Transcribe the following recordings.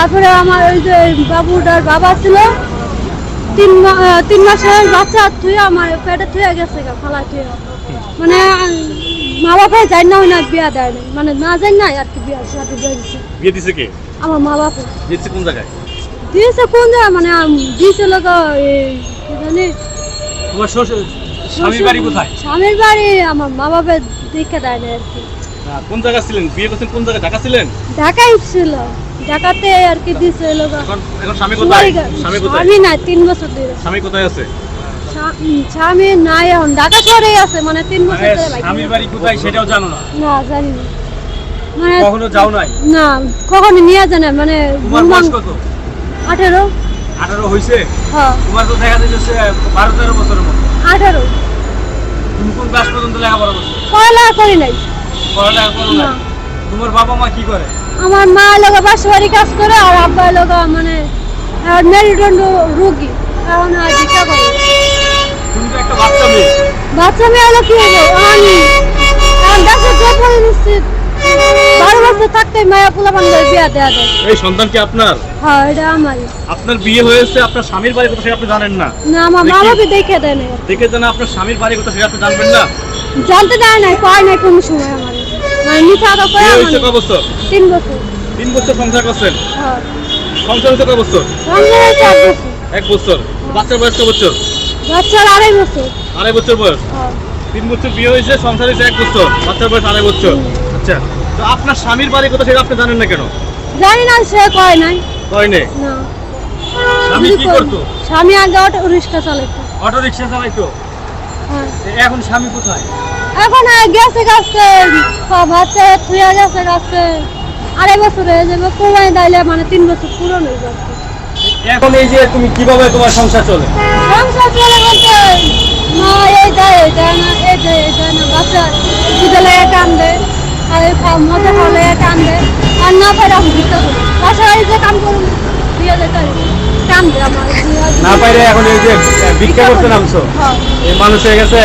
তারপরে আমার ওই যে বাবুটার বাবা ছিল তিন তিন মাসের বাচ্চা থুয়ে আমার পেটে থুয়ে গেছে ফালা থুয়ে। মানে মা বাবা যাই না না বিয়া দেয় না মানে না যাই না আর কি বিয়া সাথে বিয়া দিছে। বিয়ে দিছে কে? আমার মা বাবা দিচ্ছে কোন জায়গায়? দিয়েছে কোন জায়গায়? মানে আম, দিয়েছিল গো এই কি জানি। তোমার শ্বশুর স্বামীর বাড়ি কোথায়? স্বামীর বাড়ি আমার মা বাবা দেখে দেয় না আর কি। কোন জায়গা ছিলেন? বিয়ে করছেন কোন জায়গায়? ঢাকা ছিলেন? ঢাকাই ছিল। ঢাকাতে আর কি। এখন এখন স্বামী কোথায়? স্বামী কোথায়? স্বামী নাই তিন বছর ধরে। স্বামী কোথায় আছে? স্বামী নাই এখন। ঢাকা শহরেই আছে মানে তিন বছর ধরে স্বামীর বাড়ি কোথায় সেটাও জানো না? না জানি না। মানে কখনো যাও নাই? না কখনো নিয়ে যায় মানে তোমার বয়স কত? হ্যাঁ। তোমার তো দেখা যাচ্ছে বারো তেরো বছরের মতো। আঠেরো। তুমি কোন ক্লাস পর্যন্ত লেখাপড়া করছ? পড়ালেখা করি নাই। পড়ালেখা করো না না। তোমার বাবা মা কি করে? আমার মা লোক বাসা বাড়ি কাজ করে আর আব্বা লোক মানে মেরুদণ্ড রুগী। কারণ আর ভিক্ষা করে বাচ্চা মেয়ে। হলো কি হব? আমি। দেশের বারো বছর থাকতে মায়া পোলা বান্ধব বিয়া দেওয়া দেয় এই সন্তান কি আপনার? হ্যাঁ এটা আমারই আপনার বিয়ে হয়েছে আপনার স্বামীর বাড়ি কোথায় আপনি জানেন না। না আমার মা বাবা দেখে দেয় না দেখে জানা আপনার স্বামীর বাড়ি কোথায় সেটা আপনি জানবেন না। জানতে দেয় নাই কয় নাই কোনো সময় আমার। মিথ্যা কথা কয় বিয়ে আমার হয়েছে ক বছর? তিন বছর। তিন বছর সংসার করছেন? সংসার হয়েছে ক বছর? এক বছর। বাচ্চার বয়স ক বছর? বাচ্চার আড়াই বছর। আড়াই বছর বয়স। তিন বছর বিয়ে হয়েছে সংসার হয়েছে এক বছর। বাচ্চার বয়স আড়াই বছর। আচ্ছা তো আপনার স্বামীর বাড়ি কোথায় সেটা আপনি জানেন না কেন? জানি না সে কয় নাই। কয় নে না। স্বামী কি করতো? স্বামী আগে অটো রিক্সা চালাইতো। Auto rickshaw চালাইতো? হ্যাঁ। এখন স্বামী কোথায়? এখন গেছে গাছে বাচ্চা থুয়া গেছে গাছে আড়াই বছর হয়ে যাবে কোমাই দাইলে মানে তিন বছর পুরনো হয়ে যাচ্ছে। এখন এই যে তুমি কীভাবে তোমার সংসার চলে? সংসার চলে বলতে মা এই দেয় এই দেয় না এই দেয় এই দেয় না বাচ্চা। দুধে লেগে কান্দে আর এই মজা খাওয়া লেগে কান্দে। আর না পারে বাসায় এই যে কাম করুন দিয়ে যেতে না পাইলে এখন এই যে ভিক্ষা করতে নামছো হ্যাঁ। এই মানুষের কাছে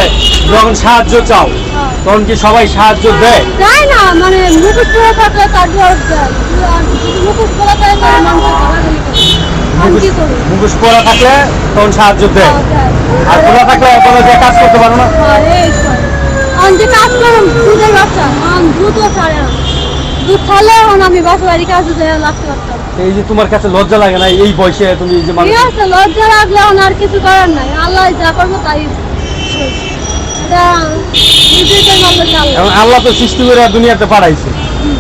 যখন সাহায্য চাও হ্যাঁ। তখন কি সবাই সাহায্য দেয়? যায় না মানে মুখোশ করে থাকলে তার মুখোশ করে করি পরা থাকলে তখন সাহায্য দেয়। হ্যাঁ, আর খোলা থাকলে যে কাজ করতে পারো না। হ্যাঁ, যে কাজ করুন দুধের বাচ্চা। দুধও ছাড়ে না। দুধ ছাড়লে এখন আমি বাসা বাড়ি কাজে লাগতে পারতাম এই যে তোমার কাছে লজ্জা লাগে না এই বয়সে তুমি যে মানুষ আছে লজ্জা লাগলে আর কিছু করার নাই। আল্লাহ যা করব তাই আল্লাহ তো সৃষ্টি করে দুনিয়াতে পাঠাইছে।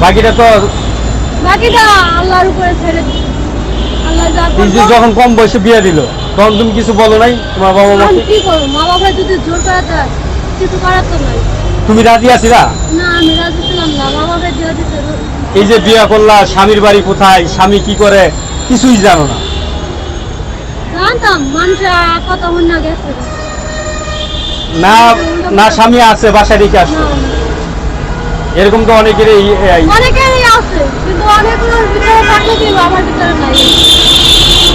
বাকিটা তো বাকিটা আল্লাহর উপরে ছেড়ে যখন কম বয়সে বিয়ে দিল তখন তুমি কিছু বলো নাই তোমার বাবা কি মা বাবা যদি জোর করে দেয় কিছু করার তো নাই। তুমি রাজি আছিলা? না আমি রাজি ছিলাম না। মা বাবা দিয়ে দিতে এই যে বিয়ে করলা স্বামীর বাড়ি কোথায় স্বামী কি করে কিছুই জানো না। না না স্বামী আছে বাসায় রেখে আসো না, এরকম তো অনেকেরই এই- অনেকেরই আছে কিন্তু অনেকগুলোর ভিতরে থাকলে কি আমার ভিতরে নাই।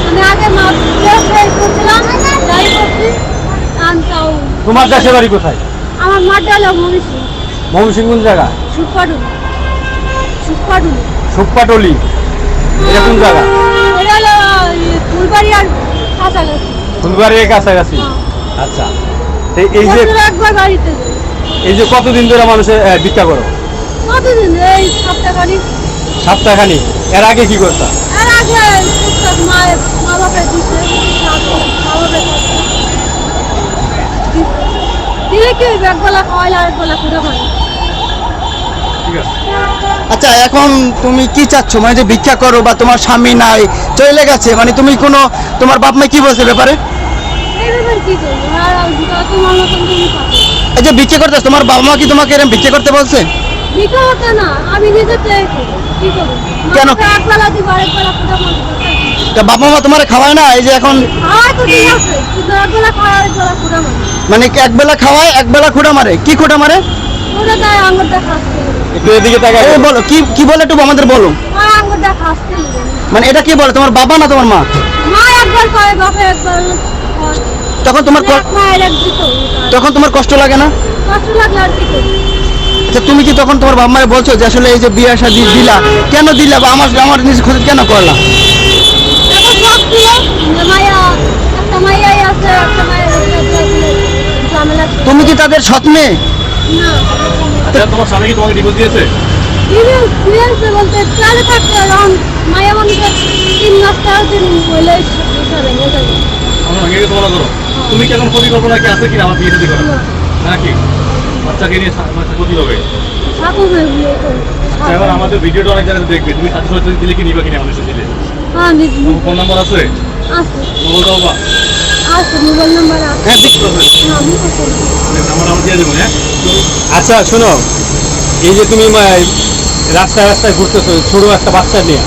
আমি আগে মাছ করছিলাম যাই করছি আমি তোমার দেশের বাড়ি কোথায়? আমার মাঠটা হলো মনীষী ময়মনসিংহ কোন জায়গা সুপাডুলি সুকপাটলি এটা কোন জায়গা? এটা হলো ইয়ে, ফুলবাড়ি আর কাছাকাছি। ফুলবাড়ির কাছাকাছি? হ্যাঁ। আচ্ছা। তো এই যে একবার বাড়িতে এই যে কতদিন ধরে মানুষের ভিক্ষা করো? কতদিন? এই সপ্তাহখানি। সপ্তাহখানি। এর আগে কি করতা? আর আগে টুকটাক মায়ের মা বাপের দিলে কি একবেলা খাওয়াইলে আর একবেলা খুঁড়ে খাই ঠিক আছে আচ্ছা এখন তুমি কি চাচ্ছ? মানে যে ভিক্ষা করো বা তোমার স্বামী নাই চলে গেছে মানে তুমি কোনো তোমার বাপ মা কি বলছে ব্যাপারে? এই যে ভিক্ষা করতে তোমার বাবা মা কি তোমাকে এরকম ভিক্ষা করতে বলছে? ভিক্ষা হতে না আমি নিজে চেয়ে করি কি করব? কেন? বাবা মা তোমার খাওয়ায় না? এই যে এখন মারবো মানে কি একবেলা খাওয়ায় একবেলা খুঁড়া মারে? কি খুঁড়া মারে? দেয় আঙুরটা একটু এদিকে এই বলো কি কি বলে একটু আমাদের বলো। মানে এটা কি বলে? তোমার বাবা না তোমার মা? মা একবার করে বাপে একবার কয়। তখন তোমার তখন তোমার কষ্ট লাগে না? আচ্ছা তুমি কি তখন তোমার বাবা মায়ের বলছো যে আসলে এই যে বিয়ে শাদী দিলা? কেন দিলা বা আমার আমার নিজের খোঁজ কেন করলা। তুমি কি তাদের সৎ মেয়ে? না আচ্ছা তোমার স্বামী কি তোমাকে ডিভোর্স দিয়েছে? দিদি দিয়েছে বলতে চালে থাকতে যখন মায়া মানুষের তিন মাস চার দিন হইলে বিষয় ভেঙে যাবে আমরা ভেঙে গেছে করো। তুমি কি এখন পরিকল্পনা কি আছে কিনা আমার বিয়ে শাদী করা নাকি? বাচ্চাকে নিয়ে বাচ্চা ক্ষতি হবে? বিয়ে আচ্ছা এবার আমাদের ভিডিওটা অনেক জায়গায় দেখবে। তুমি সাথে সাথে দিলে কি নিবে কিনা আমাদের দিলে হ্যাঁ ফোন নাম্বার আছে? দাও বা। হ্যাঁ হ্যাঁ হ্যাঁ আচ্ছা শোনো এই যে তুমি রাস্তায় রাস্তায় ঘুরতেছো ছোট একটা বাচ্চা নিয়ে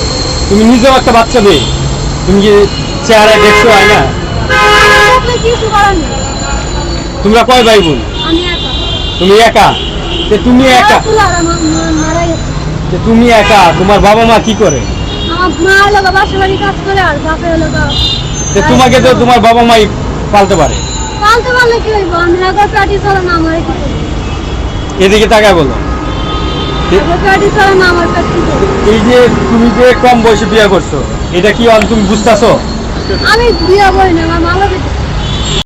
তুমি নিজেও একটা বাচ্চা মেয়ে তুমি কি চেহারা দেখছ হয় না? নেই তোমরা কয় ভাই বোন তুমি একা? তুমি একা? তুমি একা? তোমার বাবা মা কি করে? আমার মা হলো গা বাসা কাজ করে আর বাপে হলো তে তোমাকে তো তোমার বাবা মাই পালতে পারে। পালতে পারলে কি হইব? আমি আগর প্যাটি চলে না আমার কি এদিকে তাকায় বলো। প্যাটি না আমার কাছে কি এই যে তুমি যে কম বয়সে বিয়ে করছ এটা কি তুমি বুঝতেছো? আমি বিয়ে বই না আমার